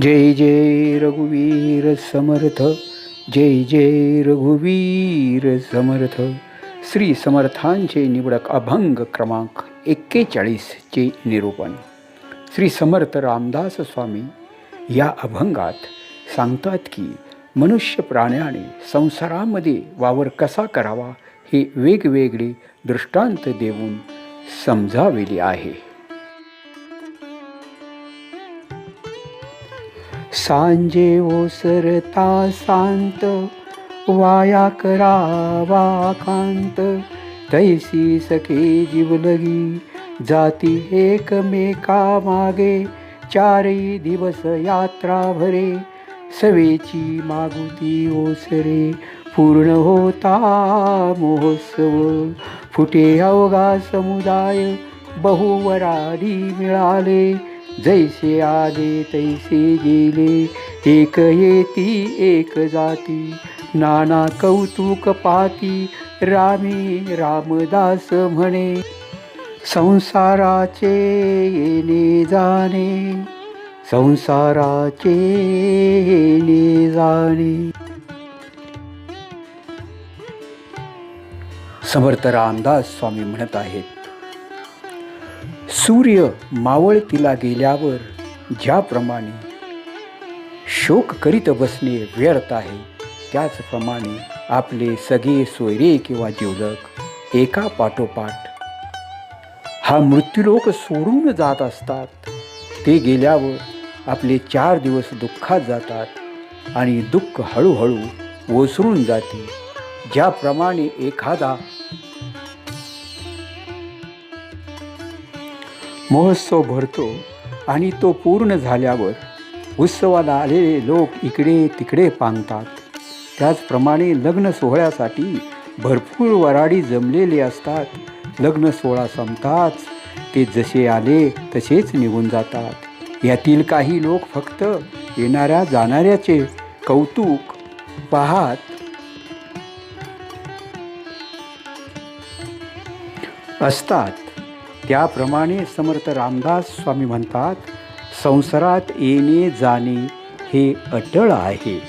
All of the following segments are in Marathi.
जय जय रघुवीर समर्थ जय जय रघुवीर समर्थ. श्री समर्थांचे निवडक अभंग क्रमांक एक्केचाळीसचे निरूपण. श्री समर्थ रामदास स्वामी या अभंगात सांगतात की मनुष्य प्राण्याने संसारामध्ये वावर कसा करावा हे वेगवेगळे दृष्टांत देऊन समजावेले आहे. सांजे ओसरता शांत वाया करावा कांत. तैसी सखे जीवलगी जाती एकमेका मागे. चारही दिवस यात्रा भरे सवेची मागुती ओसरे. पूर्ण होता महोत्सव फुटे अवघा समुदाय बहुवराडी मिळाले. जैसे आले तैसे गेले एक येती एक जाती। नाना कौतुक पाती रामी रामदास म्हणे संसाराचे येणे जाणे संसाराचे येणे जाणे। समर्थ रामदास स्वामी म्हणत आहेत सूर्य मावळतीला गेल्यावर ज्याप्रमाणे शोक करीत बसणे व्यर्थ आहे त्याचप्रमाणे आपले सगळे सोयरे किंवा जीवलक एका पाठोपाठ. हा मृत्यूलोक सोडून जात असतात. ते गेल्यावर आपले चार दिवस दुःखात जातात आणि दुःख हळूहळू ओसरून जाते. ज्याप्रमाणे एखादा महोत्सव भरतो आणि तो पूर्ण झाल्यावर उत्सवाला आलेले लोक इकडे तिकडे पांगतात. त्याचप्रमाणे लग्न सोहळ्यासाठी भरपूर वराडी जमलेले असतात. लग्न सोहळा संपताच ते जसे आले तसेच निघून जातात. यातील काही लोक फक्त येणाऱ्या जाणाऱ्याचे कौतुक पाहत असतात. त्याप्रमाणे समर्थ रामदास स्वामी म्हणतात संसारात येणे जाणे हे अटळ आहे.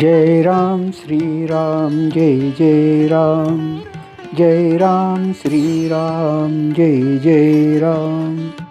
जय राम श्रीराम जय जय राम. जय राम श्रीराम जय जय राम.